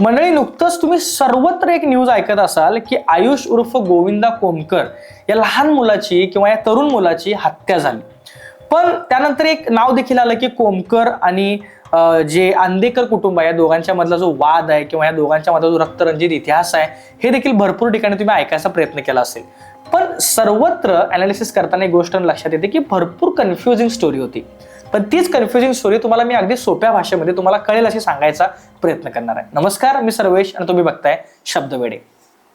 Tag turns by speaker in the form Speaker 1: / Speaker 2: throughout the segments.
Speaker 1: मंडळी नुकतंच तुम्ही सर्वत्र एक न्यूज ऐकत असाल की आयुष उर्फ गोविंदा कोमकर या लहान मुलाची किंवा या तरुण मुलाची हत्या झाली. पण त्यानंतर एक नाव देखील आलं की कोमकर आणि जे आंदेकर कुटुंब आहे या दोघांच्या मधला जो वाद आहे किंवा या दोघांच्या मधला जो रक्तरंजित इतिहास आहे हे देखील भरपूर ठिकाणी तुम्ही ऐकायचा प्रयत्न केला असेल. पण सर्वत्र अनालिसिस करताना एक गोष्ट लक्षात येते की भरपूर कन्फ्युजिंग स्टोरी होती. पण तीच कन्फ्युजिंग स्टोरी तुम्हाला मी अगदी सोप्या भाषेमध्ये तुम्हाला कळेल अशी सांगायचा प्रयत्न करणार आहे. नमस्कार मी सर्वेश आणि तुम्ही बघताय शब्दवेडे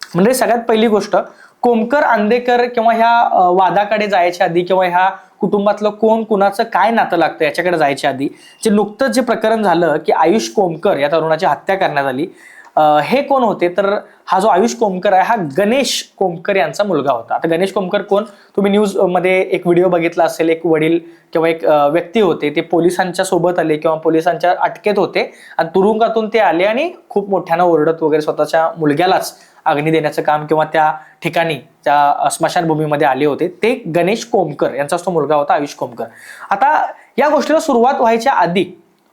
Speaker 1: म्हणजे सगळ्यात पहिली गोष्ट कोमकर आंदेकर किंवा ह्या वादाकडे जायच्या आधी किंवा ह्या कुटुंबातलं कोण कुणाचं काय नातं लागतं याच्याकडे जायच्या आधी जे नुकतंच जे प्रकरण झालं की आयुष कोमकर या तरुणाची हत्या करण्यात आली हे कोण होते? तर हा जो आयुष कोमकर आहे हा गणेश कोमकर यांचा मुलगा होता. आता गणेश कोमकर कोण? तुम्ही न्यूजमध्ये एक व्हिडिओ बघितला असेल एक वडील किंवा एक व्यक्ती होते ते पोलिसांच्या सोबत आले किंवा पोलिसांच्या अटकेत होते आणि तुरुंगातून ते आले आणि खूप मोठ्यानं ओरडत वगैरे स्वतःच्या मुलग्यालाच अग्नी देण्याचं काम किंवा त्या ठिकाणी त्या स्मशानभूमीमध्ये आले होते. ते गणेश कोमकर यांचाच तो मुलगा होता आयुष कोमकर. आता या गोष्टीला सुरुवात व्हायच्या आधी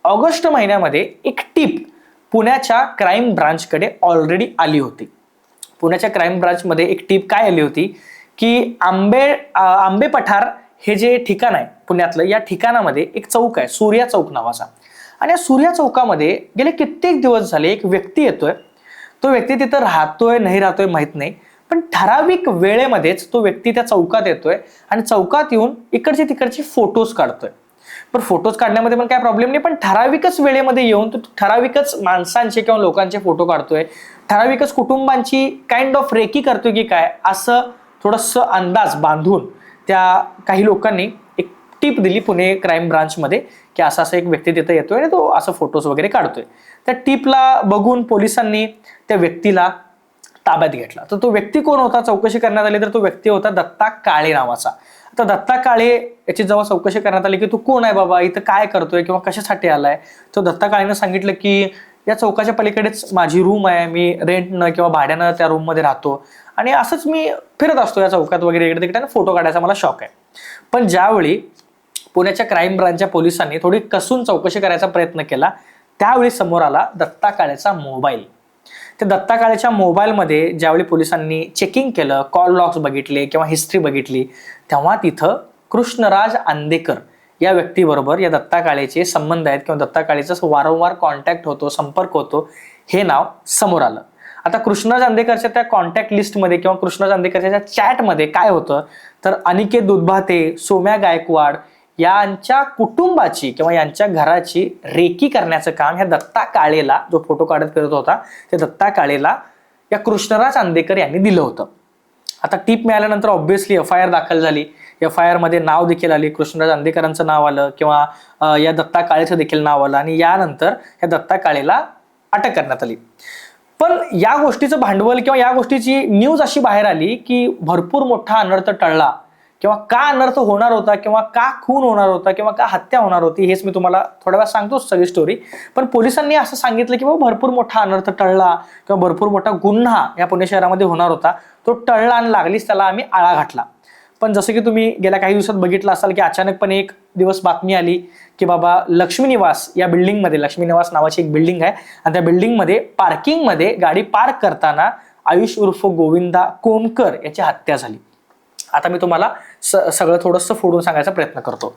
Speaker 1: ऑगस्ट महिन्यामध्ये एक टीप पुण्याच्या क्राईम ब्रांचकडे ऑलरेडी आली होती. पुण्याच्या क्राईम ब्रांचमध्ये एक टीप काय आली होती? की आंबे आंबे पठार हे जे ठिकाण आहे पुण्यातलं या ठिकाणामध्ये एक चौक आहे सूर्या चौक नावाचा. आणि या सूर्या चौकामध्ये गेले कित्येक दिवस झाले एक व्यक्ती येतोय. तो व्यक्ती तिथं राहतोय नाही राहतोय माहीत नाही. पण ठराविक वेळेमध्येच तो व्यक्ती त्या चौकात येतोय आणि चौकात येऊन इकडचे तिकडचे फोटोज काढतोय. पण फोटोज काढण्यामध्ये पण काय प्रॉब्लेम नाही. पण ठराविकच वेळेमध्ये येऊन तो ठराविकच माणसांचे किंवा लोकांचे फोटो काढतोय. ठराविकच कुटुंबांची काइंड ऑफ रेकी करतोय की काय असं थोडंसं अंदाज बांधून त्या काही लोकांनी एक टीप दिली पुणे क्राईम ब्रांचमध्ये की असा असा एक व्यक्ती तिथं येतोय आणि तो असं फोटोज वगैरे काढतोय. त्या टीपला बघून पोलिसांनी त्या व्यक्तीला ताब्यात घेतला. तर तो व्यक्ती कोण होता? चौकशी करण्यात आली तर तो व्यक्ती होता दत्ता काळे नावाचा. आता दत्ता काळे याची जेव्हा चौकशी करण्यात आली की तू कोण आहे बाबा? इथं काय करतोय किंवा कशासाठी आलाय? तो दत्ता काळेनं सांगितलं की या चौकाच्या पलीकडेच माझी रूम आहे. मी रेंटनं किंवा भाड्यानं त्या रूममध्ये राहतो. आणि असंच मी फिरत असतो या चौकात वगैरे इकडे तिकडे आणि फोटो काढायचा मला शौक आहे. पण ज्यावेळी पुण्याच्या क्राईम ब्रांचच्या पोलिसांनी थोडी कसून चौकशी करायचा प्रयत्न केला त्यावेळी समोर आला दत्ता काळेचा मोबाईल त्या दत्ता काळेच्या मोबाईलमध्ये ज्यावेळी पोलिसांनी चेकिंग केलं कॉल लॉक्स बघितले किंवा हिस्ट्री बघितली तेव्हा तिथं कृष्णराज आंदेकर या व्यक्तीबरोबर या दत्ता काळेचे संबंध आहेत किंवा दत्ता काळेचा वारंवार कॉन्टॅक्ट होतो संपर्क होतो हे नाव समोर आलं. आता कृष्णराज आंदेकरच्या त्या कॉन्टॅक्ट लिस्टमध्ये किंवा कृष्णराज आंदेकरच्या त्या चॅटमध्ये काय होतं? तर अनिकेत दुधभाते सोम्या गायकवाड यांच्या कुटुंबाची किंवा यांच्या घराची रेकी करण्याचं काम ह्या दत्ता काळेला जो फोटो काढत करत होता त्या दत्ता काळेला या कृष्णराज आंदेकर यांनी दिलं होतं. आता टीप मिळाल्यानंतर ऑब्व्हियसली एफ आय आर दाखल झाली. एफ आय आरमध्ये नाव देखील आली. कृष्णराज आंदेकरांचं नाव आलं किंवा या दत्ता काळेचं देखील नाव आलं आणि यानंतर या दत्ता काळेला अटक करण्यात आली. पण या गोष्टीचं भांडवल किंवा या गोष्टीची न्यूज अशी बाहेर आली की भरपूर मोठा अनर्थ टळला. किंवा का अनर्थ होणार होता किंवा का खून होणार होता किंवा का हत्या होणार होती हेच मी तुम्हाला थोड्या वेळा सांगतोच सगळी स्टोरी पण पोलिसांनी असं सांगितलं की बाबा भरपूर मोठा अनर्थ टळला किंवा भरपूर मोठा गुन्हा या पुणे शहरामध्ये होणार होता. तो टळला आणि लागलीच त्याला आम्ही आळा घातला. पण जसं की तुम्ही गेल्या काही दिवसात बघितलं असाल की अचानकपणे एक दिवस बातमी आली की बाबा लक्ष्मी निवास या बिल्डिंगमध्ये लक्ष्मी निवास नावाची एक बिल्डिंग आहे आणि त्या बिल्डिंगमध्ये पार्किंगमध्ये गाडी पार्क करताना आयुष उर्फ गोविंदा कोमकर याची हत्या झाली. आता मी तुम्हाला स सगळं थोडंसं फोडून सांगायचा प्रयत्न करतो.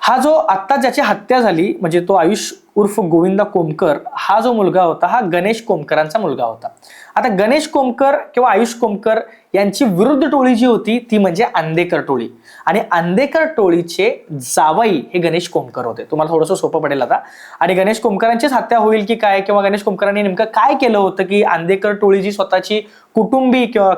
Speaker 1: हा जो आत्ता ज्याची हत्या झाली म्हणजे तो आयुष उर्फ गोविंदा कोमकर हा जो मुलगा होता हा गणेश कोमकरांचा मुलगा होता. आता गणेश कोमकर किंवा आयुष कोमकर यांची विरुद्ध टोळी जी होती ती म्हणजे आंदेकर टोळी. आणि आंदेकर टोळीचे जावई हे गणेश कोमकर होते. तुम्हाला थोडंसं सोपं पडेल आता. आणि गणेश कोमकरांचीच हत्या होईल की काय? किंवा गणेश कोमकरांनी नेमकं काय केलं होतं की आंदेकर टोळी जी स्वतःची कुटुंबी किंवा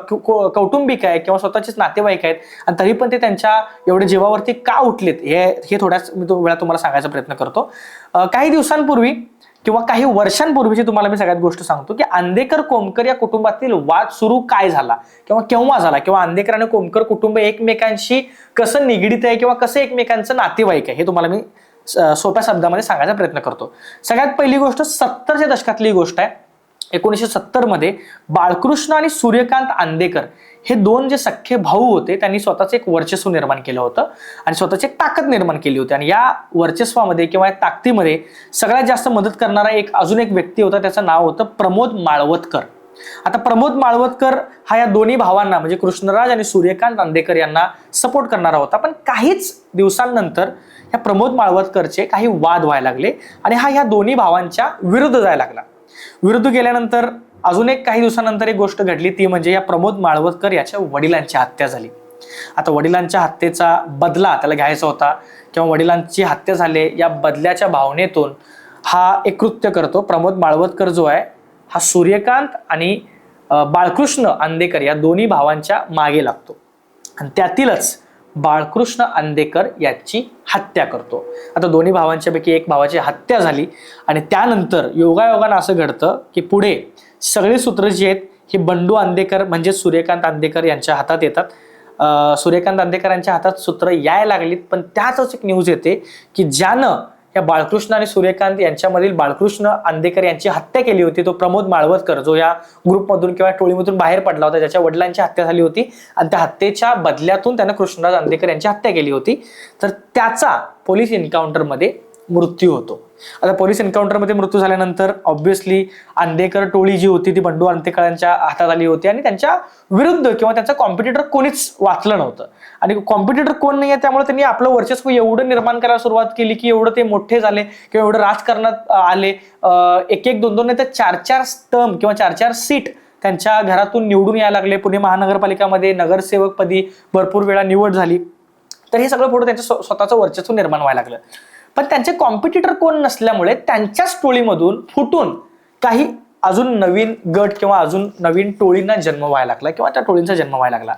Speaker 1: कौटुंबिक आहे किंवा स्वतःचेच नातेवाईक आहेत आणि तरी पण ते त्यांच्या एवढे जीवावरती का उठलेत? हे हे थोड्याच तो वेळा तुम्हाला सांगायचा प्रयत्न करतो. काही दिवस दिवसांपूर्वी किंवा काही वर्षांपूर्वीची तुम्हाला मी सगळ्यात गोष्ट सांगतो की आंदेकर कोमकर या कुटुंबातील वाद सुरू काय झाला किंवा केव्हा झाला किंवा आंदेकर आणि कोमकर कुटुंब एकमेकांशी कसं निगडीत आहे किंवा कसं एकमेकांचं नातेवाईक आहे हे तुम्हाला मी सोप्या शब्दामध्ये सांगायचा प्रयत्न करतो. सगळ्यात पहिली गोष्ट सत्तरच्या दशकातली गोष्ट आहे. एकोणीसशे सत्तरमध्ये बाळकृष्ण आणि सूर्यकांत आंदेकर हे दोन जे सख्खे भाऊ होते त्यांनी स्वतःचं एक वर्चस्व निर्माण केलं होतं आणि स्वतःची एक ताकद निर्माण केली होती. आणि या वर्चस्वामध्ये किंवा या ताकदीमध्ये सगळ्यात जास्त मदत करणारा एक अजून एक व्यक्ती होता त्याचं नाव होतं प्रमोद माळवतकर. आता प्रमोद माळवतकर हा या दोन्ही भावांना म्हणजे कृष्णराज आणि सूर्यकांत आंदेकर यांना सपोर्ट करणारा होता. पण काहीच दिवसांनंतर या प्रमोद माळवतकरचे काही वाद व्हायला लागले आणि हा ह्या दोन्ही भावांच्या विरुद्ध जायला लागला. विरुद्ध गेल्यानंतर अजून एक काही दिवसानंतर एक गोष्ट घडली ती म्हणजे या प्रमोद माळवतकर याच्या वडिलांची हत्या झाली. आता वडिलांच्या हत्येचा बदला त्याला घ्यायचा होता किंवा वडिलांची हत्या झाली या बदल्याच्या भावनेतून हा एक कृत्य करतो. प्रमोद माळवतकर जो आहे हा सूर्यकांत आणि बाळकृष्ण आंदेकर या दोन्ही भावांच्या मागे लागतो. आणि त्यातीलच बाळकृष्ण आंदेकर याची हत्या करतो. आता दोन्ही भावांच्यापैकी एक भावाची हत्या झाली आणि त्यानंतर योगायोगानं असं घडतं की पुढे सगळे सूत्र जी आहेत हे बंडू आंदेकर म्हणजे सूर्यकांत आंदेकर यांच्या हातात येतात. सूर्यकांत आंदेकर यांच्या हातात सूत्र यायला लागलीत पण त्यातच एक न्यूज येते की ज्यानं या बाळकृष्ण आणि सूर्यकांत यांच्यामधील बाळकृष्ण आंदेकर यांची हत्या केली होती तो प्रमोद माळवतकर जो या ग्रुपमधून किंवा टोळीमधून बाहेर पडला होता ज्याच्या वडिलांची हत्या झाली होती आणि त्या हत्येच्या बदल्यातून त्यानं कृष्णराज आंदेकर यांची हत्या केली होती. तर त्याचा पोलीस एन्काउंटरमध्ये मृत्यू होतो. आता पोलीस एन्काउंटरमध्ये मृत्यू झाल्यानंतर ऑब्व्हियसली आंदेकर टोळी जी होती ती बंडू आंदेकरांच्या हातात आली होती आणि त्यांच्या विरुद्ध किंवा त्यांचा कॉम्पिटिटर कोणीच वाचलं नव्हतं. आणि कॉम्पिटिटर कोण नाही आहे त्यामुळे त्यांनी आपलं वर्चस्व एवढं निर्माण करायला सुरुवात केली की एवढं ते मोठे झाले किंवा एवढं राजकारणात आले. एक एक दोन दोन नाही तर चार चार स्तंभ किंवा चार चार सीट त्यांच्या घरातून निवडून यायला लागले. पुणे महानगरपालिकामध्ये नगरसेवकपदी भरपूर वेळा निवड झाली. तर हे सगळं पुढे त्यांचं स्वतःचं वर्चस्व निर्माण व्हायला लागलं. पण त्यांचे कॉम्पिटिटर कोण नसल्यामुळे त्यांच्याच टोळीमधून फुटून काही अजून नवीन गट किंवा अजून नवीन टोळींना जन्म व्हायला लागला किंवा त्या टोळींचा जन्म व्हायला लागला.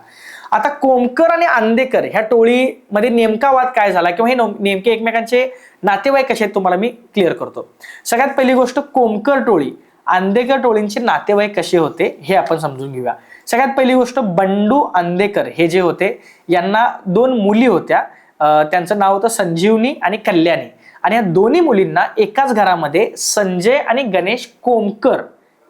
Speaker 1: आता कोमकर आणि आंदेकर ह्या टोळीमध्ये नेमका वाद काय झाला किंवा हे नेमके एकमेकांचे नातेवाईक कसे आहेत तुम्हाला मी क्लिअर करतो. सगळ्यात पहिली गोष्ट कोमकर टोळी आंदेकर टोळींचे नातेवाईक कसे होते हे आपण समजून घेऊया. सगळ्यात पहिली गोष्ट बंडू आंदेकर हे जे होते यांना दोन मुली होत्या. त्यांचं नाव होतं संजीवनी आणि कल्याणी. आणि या दोन्ही मुलींना एकाच घरामध्ये संजय आणि गणेश कोमकर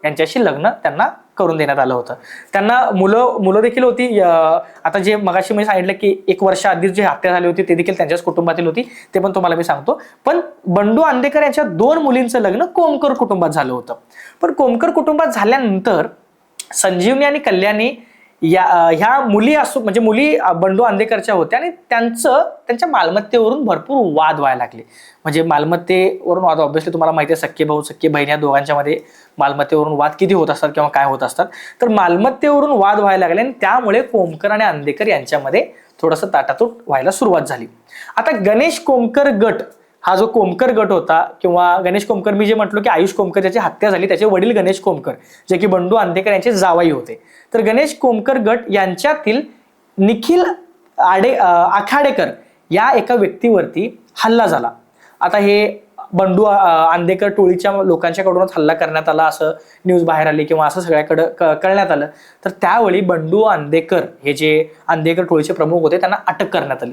Speaker 1: यांच्याशी लग्न त्यांना करून देण्यात आलं होतं. त्यांना मुलं मुलं देखील होती. आता जे मगाशी मी सांगितलं की एक वर्ष आधीच जी हत्या झाली होती ते देखील त्यांच्याच कुटुंबातील होती. ते पण तुम्हाला मी सांगतो. पण बंडू आंदेकर यांच्या दोन मुलींचं लग्न कोमकर कुटुंबात झालं होतं. पण कोमकर कुटुंबात झाल्यानंतर संजीवनी आणि कल्याणी या ह्या मुली असो म्हणजे मुली बंडू आंदेकरच्या होत्या आणि त्यांचं त्यांच्या मालमत्तेवरून भरपूर वाद व्हायला लागले. म्हणजे मालमत्तेवरून वाद ऑब्व्हियसली तुम्हाला माहिती आहे सख्खे भाऊ सख्खे बहीण या दोघांच्या मध्ये मालमत्तेवरून वाद किती होत असतात किंवा काय होत असतात. तर मालमत्तेवरून वाद व्हायला लागले आणि त्यामुळे कोमकर आणि आंदेकर यांच्यामध्ये थोडंसं ताटातूट व्हायला सुरुवात झाली. आता गणेश कोमकर गट हा जो कोमकर गट होता किंवा गणेश कोमकर मी जे म्हटलो की आयुष कोमकर ज्याची हत्या झाली त्याचे वडील गणेश कोमकर जे की बंडू आंदेकर यांचे जावाई होते. तर गणेश कोमकर गट यांच्यातील निखिल आडे आखाडेकर या एका व्यक्तीवरती हल्ला झाला. आता हे बंडू आंदेकर टोळीच्या लोकांच्याकडूनच हल्ला करण्यात आला असं न्यूज बाहेर आली किंवा असं सगळ्याकडं कळण्यात आलं. तर त्यावेळी बंडू आंदेकर हे जे आंदेकर टोळीचे प्रमुख होते त्यांना अटक करण्यात आली.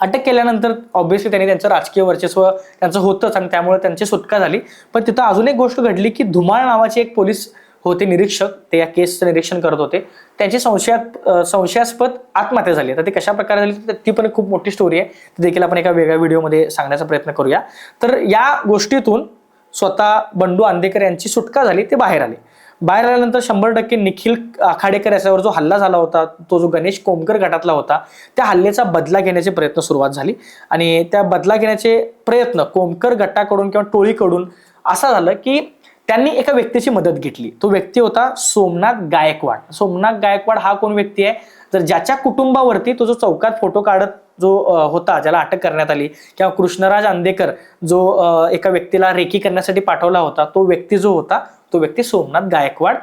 Speaker 1: अटक केल्यानंतर ऑब्व्हियसली त्यांनी त्यांचं राजकीय वर्चस्व त्यांचं होतंच आणि त्यामुळे त्यांची सुटका झाली. पण तिथं अजून एक गोष्ट घडली की धुमाळ नावाचे एक पोलीस होते निरीक्षक. ते या केसचं निरीक्षण करत होते. त्यांची संशयात संशयास्पद आत्महत्या झाली. तर ती कशा प्रकारे झाली तर ती पण खूप मोठी स्टोरी आहे. ती देखील आपण एका वेगळ्या व्हिडिओमध्ये सांगण्याचा प्रयत्न करूया. तर या गोष्टीतून स्वतः बंडू आंदेकर यांची सुटका झाली ते बाहेर आले. बाहेर आल्यानंतर शंभर टक्के निखिल आखाडेकर याच्यावर जो हल्ला झाला होता तो जो गणेश कोमकर गटातला होता त्या हल्ल्याचा बदला घेण्याचे प्रयत्न सुरुवात झाली. आणि त्या बदला घेण्याचे प्रयत्न कोमकर गटाकडून किंवा टोळीकडून असा झालं की त्यांनी एका व्यक्तीची मदत घेतली. तो व्यक्ती होता सोमनाथ गायकवाड. सोमनाथ गायकवाड हा कोण व्यक्ती आहे? तर ज्याच्या कुटुंबावरती तो जो चौकात फोटो काढत जो होता ज्याला अटक करण्यात आली किंवा कृष्णराज आंदेकर जो एका व्यक्तीला रेकी करण्यासाठी पाठवला होता तो व्यक्ती जो होता तो व्यक्ती सोमनाथ गायकवाड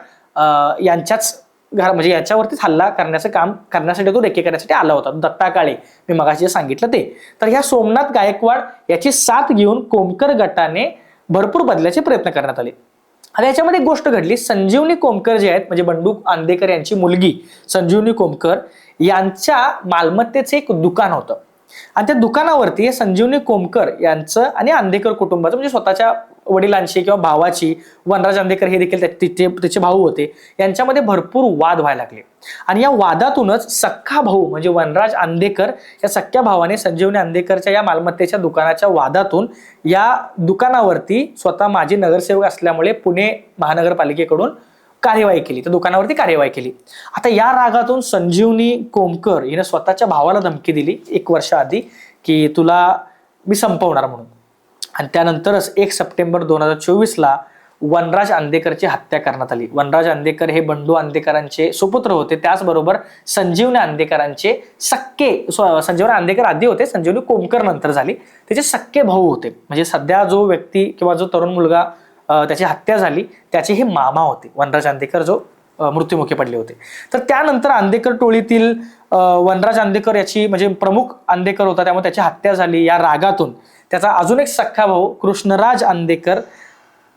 Speaker 1: यांच्याच घर म्हणजे याच्यावरतीच हल्ला करण्याचं काम करण्यासाठी तो रेकी करण्यासाठी आला होता. दत्ता काळे मी मगाशी जे सांगितलं ते. तर ह्या सोमनाथ गायकवाड याची साथ घेऊन कोमकर गटाने भरपूर बदल्याचे प्रयत्न करण्यात आले. आता याच्यामध्ये एक गोष्ट घडली. संजीवनी कोमकर जे आहेत म्हणजे बंडू आंदेकर यांची मुलगी संजीवनी कोमकर यांच्या मालमत्तेचं एक दुकान होतं. आणि त्या दुकानावरती संजीवनी कोमकर यांचं आणि आंदेकर कुटुंबाचं म्हणजे स्वतःच्या वडिलांची किंवा भावाची वनराज अंदेकर हे देखील त्या- तिचे भाऊ होते. यांच्यामध्ये भरपूर वाद व्हायला लागले. आणि या वादातूनच सख्खा भाऊ म्हणजे वनराज आंदेकर या सख्या भावाने संजीवनी आंदेकरच्या या मालमत्तेच्या दुकानाच्या वादातून या दुकानावरती स्वतः माजी नगरसेवक असल्यामुळे पुणे महानगरपालिकेकडून कार्यवाही केली. त्या दुकानावरती कार्यवाही केली. आता या रागातून संजीवनी कोमकर हिनं स्वतःच्या भावाला धमकी दिली एक वर्षाआधी की तुला मी संपवणार म्हणून. आणि त्यानंतरच एक सप्टेंबर दोन हजार चोवीसला वनराज आंदेकरची हत्या करण्यात आली. वनराज आंदेकर हे बंडू आंदेकरांचे सुपुत्र होते. त्याचबरोबर संजीवनी आंदेकरांचे सक्के स्व- संजीवनी आंदेकर आधी होते संजीवनी कोमकर नंतर झाली. त्याचे सक्के भाऊ होते. म्हणजे सध्या जो व्यक्ती किंवा जो तरुण मुलगा त्याची हत्या झाली त्याचे हे मामा होते. वनराज आंदेकर जो मृत्युमुखी पडले होते. तर त्यानंतर आंदेकर टोळीतील वनराज आंदेकर याची म्हणजे प्रमुख आंदेकर होता त्यामुळे त्याची हत्या झाली. या रागातून त्याचा अजून एक सख्खा भाऊ कृष्णराज आंदेकर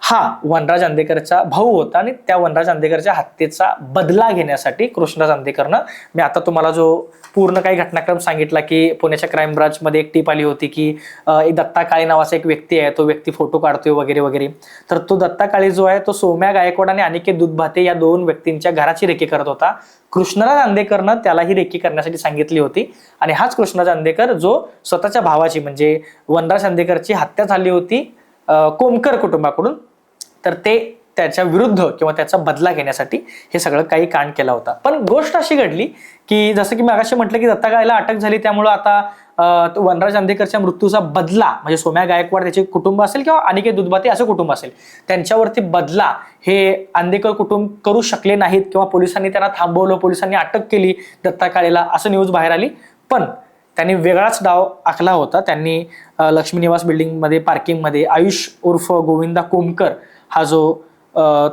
Speaker 1: हा वनराज अंदेकरचा भाऊ होता आणि त्या वनराज अंदेकरच्या हत्येचा बदला घेण्यासाठी कृष्णराज अंदेकरनं मी आता तुम्हाला जो पूर्ण काही घटनाक्रम सांगितला की पुण्याच्या क्राईम ब्रांचमध्ये एक टीप आली होती की एक दत्ता काळे नावाचा एक व्यक्ती आहे तो व्यक्ती फोटो काढतोय वगैरे वगैरे. तर तो दत्ता काळे जो आहे तो सोम्या गायकवाड आणि अनिकेत दुधभाते या दोन व्यक्तींच्या घराची रेखी करत होता. कृष्णराज अंदेकरनं त्याला ही करण्यासाठी सांगितली होती आणि हाच कृष्णराज अंदेकर जो स्वतःच्या भावाची म्हणजे वनराज अंदेकरची हत्या झाली होती कोमकर कुटुंबाकडून तर ते त्याच्या विरुद्ध किंवा त्याचा बदला घेण्यासाठी हे सगळं काही कांड केला होता. पण गोष्ट अशी घडली की जसं की मी म्हटलं की दत्ताकाळाला अटक झाली त्यामुळं आता तो वनराज आंदेकरच्या मृत्यूचा बदला म्हणजे सोम्या गायकवाड त्याचे कुटुंब असेल किंवा अनिकेत दुधबाते असं कुटुंब असेल त्यांच्यावरती बदला हे आंदेकर कुटुंब करू शकले नाहीत किंवा पोलिसांनी त्यांना थांबवलं पोलिसांनी अटक केली दत्ता काळेला असं न्यूज बाहेर आली. पण त्यांनी वेगळाच डाव आखला होता. त्यांनी लक्ष्मी निवास बिल्डिंगमध्ये पार्किंगमध्ये आयुष उर्फ गोविंदा कोमकर हा जो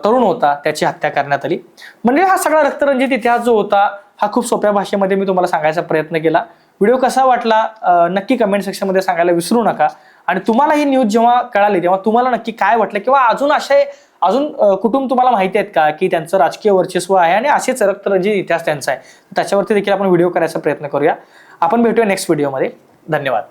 Speaker 1: तरुण होता त्याची हत्या करण्यात आली. म्हणजे हा सगळा रक्तरंजित इतिहास जो होता हा खूप सोप्या भाषेमध्ये मी तुम्हाला सांगायचा प्रयत्न केला. व्हिडिओ कसा वाटला नक्की कमेंट सेक्शनमध्ये सांगायला विसरू नका. आणि तुम्हाला ही न्यूज जेव्हा कळाली तेव्हा तुम्हाला नक्की काय वाटलं किंवा अजून असे अजून कुटुंब तुम्हाला माहिती आहेत का की त्यांचं राजकीय वर्चस्व आहे आणि असेच रक्तरंजित इतिहास त्यांचा आहे. त्याच्यावरती देखील आपण व्हिडिओ करायचा प्रयत्न करूया. आपण भेटूया नेक्स्ट व्हिडिओमध्ये धन्यवाद.